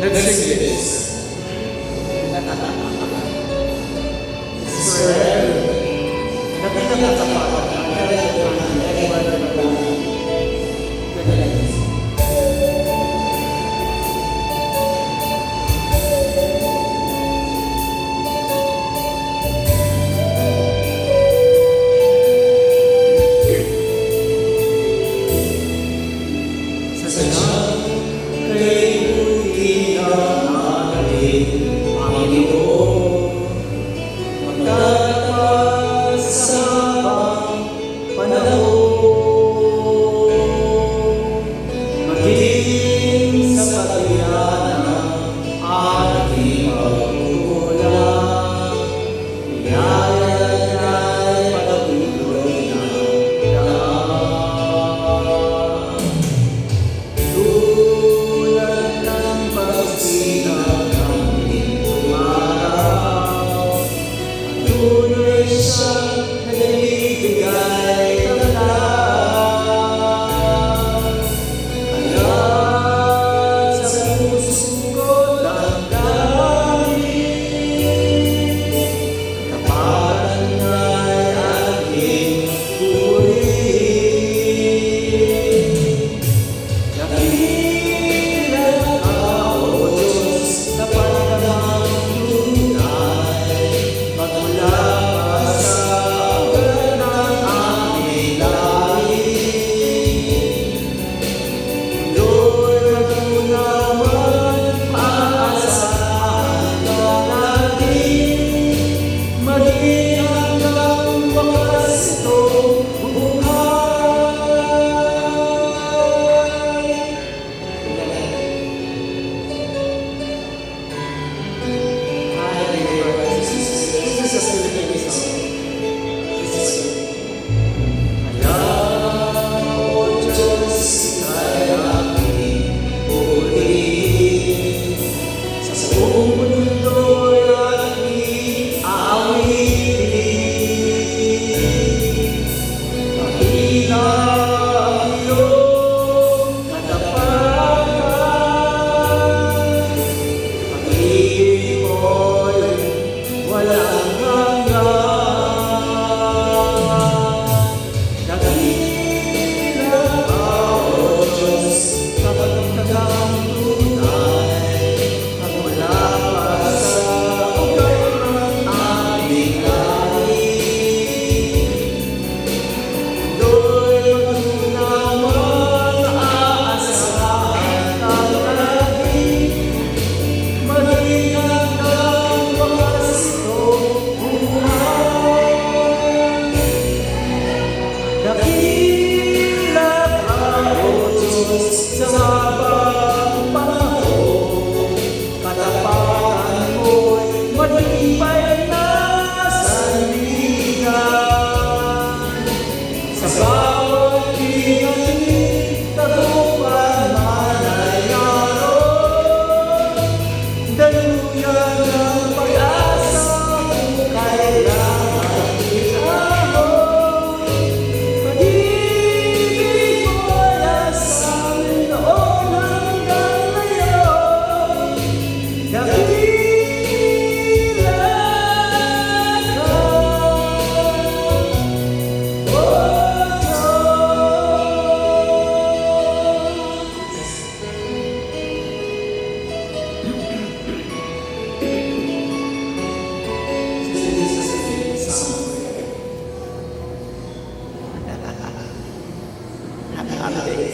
Let's sing this. Israel, natin natatapakan ang kaya ng mga 하면 Hallelujah.